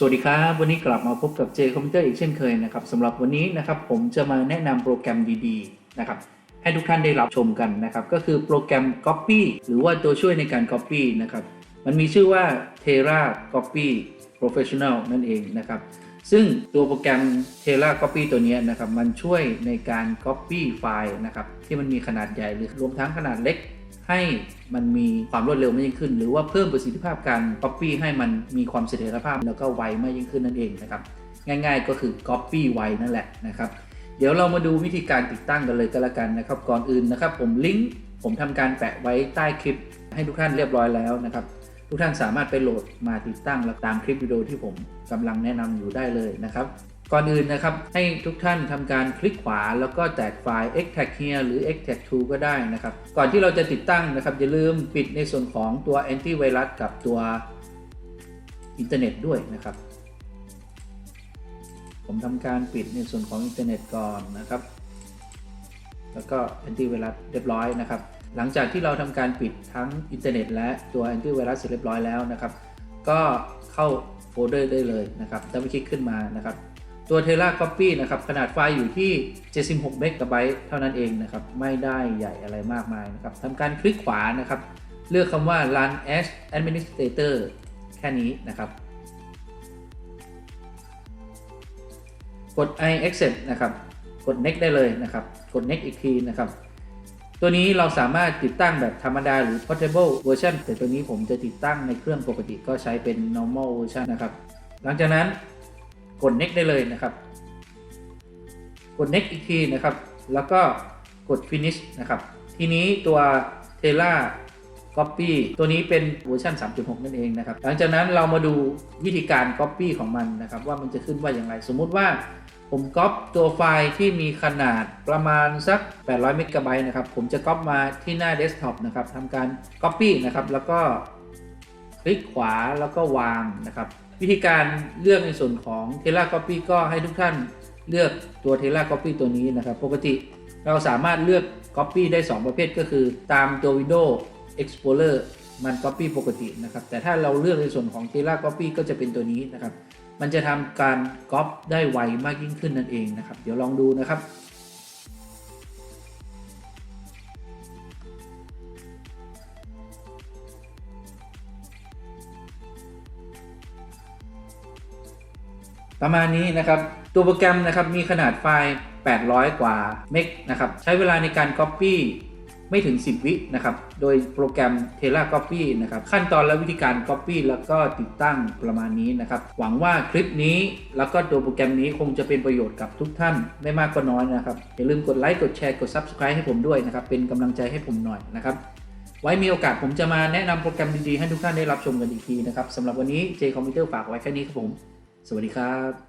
สวัสดีครับ วันนี้กลับมาพบกับ J Computer อีกเช่นเคยนะครับสำหรับวันนี้นะครับผมจะมาแนะนำโปรแกรมดีๆนะครับให้ทุกท่านได้รับชมกันนะครับก็คือโปรแกรม Copy หรือว่าตัวช่วยในการ Copy นะครับมันมีชื่อว่า Terra Copy Professional นั่นเองนะครับซึ่งตัวโปรแกรม Terra Copy ตัวนี้นะครับมันช่วยในการ Copy ไฟล์นะครับที่มันมีขนาดใหญ่หรือรวมทั้งขนาดเล็ก ให้มันมีความรวดเร็วมากยิ่งขึ้น หรือว่าเพิ่มประสิทธิภาพการ Copy ให้มันมีความเสถียรภาพแล้วก็ไวมากยิ่งขึ้นนั่นเองนะครับง่ายๆก็คือ Copy ไวนั่นแหละนะครับเดี๋ยวเรามาดูวิธีการติดตั้งกันเลยก็แล้วกันนะครับ ก่อนอื่นนะครับ ผมลิงก์ผมทำการแปะไว้ใต้คลิป ให้ทุกท่านเรียบร้อยแล้วนะครับ ทุกท่านสามารถไปโหลดมาติดตั้งแล้วตามคลิปวิดีโอที่ผมกำลังแนะนำอยู่ได้เลยนะครับ ก่อนอื่นนะครับ ให้ทุกท่านทำการคลิกขวาแล้วก็แตกไฟล์ extract here หรือ extract to ก็ได้นะครับ ก่อนที่เราจะติดตั้งนะครับ อย่าลืมปิดในส่วนของตัว antivirus กับตัวอินเทอร์เน็ตด้วยนะครับ ผมทำการปิดในส่วนของอินเทอร์เน็ตก่อนนะครับ แล้วก็ antivirus เรียบร้อยนะครับ หลังจากที่เราทำการปิดทั้งอินเทอร์เน็ตและตัว antivirus เสร็จเรียบร้อยแล้วนะครับ ก็เข้าโฟลเดอร์ได้เลยนะครับดับเบิลคลิกขึ้นมานะครับ ตัว Terra Copy นะครับขนาดไฟล์อยู่ที่ 76 เมกะไบต์เท่านั้นเองนะครับ ไม่ได้ใหญ่อะไรมากมายนะครับทำการคลิกขวานะครับ เลือกคำว่า Run as Administrator แค่นี้นะครับ กด I accept นะครับ กด next ได้เลยนะครับ กด next อีกทีนะครับ ตัวนี้เราสามารถติดตั้งแบบธรรมดาหรือ portable version แต่ตัวนี้ผมจะติดตั้งในเครื่องปกติก็ใช้เป็น normal version นะครับ หลังจากนั้น กด next ได้เลยนะครับ กด next อีกทีนะครับ แล้วก็กด finish นะครับ ทีนี้ตัว Tera Copy ตัวนี้เป็นเวอร์ชัน3.6 นั่นเองนะครับ หลังจากนั้นเรามาดูวิธีการ Copy ของมันนะครับ ว่ามันจะขึ้นว่าอย่างไร สมมุติว่าผมก๊อปตัวไฟล์ที่มีขนาดประมาณสัก 800 เมกะไบต์นะครับ ผมจะก๊อปมาที่หน้าเดสก์ท็อปนะครับทำการ Copy นะครับ แล้วก็คลิกขวาแล้วก็วางนะครับ วิธีการเลือกในส่วนของ Terra Copy ก็ให้ทุกท่านเลือกตัว Terra Copy ตัวนี้นะครับ ปกติเราสามารถเลือก Copy ได้ 2 ประเภทก็คือ ตามตัว Windows Explorer มัน Copy ปกตินะครับ แต่ถ้าเราเลือกในส่วนของ Terra Copy ก็จะเป็นตัวนี้นะครับ มันจะทำการก๊อปได้ไวมากยิ่งขึ้นนั่นเองนะครับ เดี๋ยวลองดูนะครับ ประมาณนี้นะครับตัวโปรแกรมนะครับมีขนาดไฟล์ 800 กว่าเมกนะครับใช้เวลาในการ Copy ไม่ถึง 10 วินะครับ โดยโปรแกรม Tera Copy นะครับ ขั้นตอนและวิธีการ Copy แล้วก็ติดตั้งประมาณนี้นะครับ หวังว่าคลิปนี้แล้วก็ตัวโปรแกรมนี้คงจะเป็นประโยชน์กับทุกท่านไม่มากก็น้อยนะครับ อย่าลืมกดไลค์ กดแชร์ กด Subscribe ให้ผมด้วยนะครับ เป็นกำลังใจให้ผมหน่อยนะครับ ไว้มีโอกาสผมจะมาแนะนำโปรแกรมดีๆ ให้ทุกท่านได้รับชมกันอีกทีนะครับสำหรับวันนี้ J Computer ฝากไว้แค่นี้ครับผม สวัสดีครับ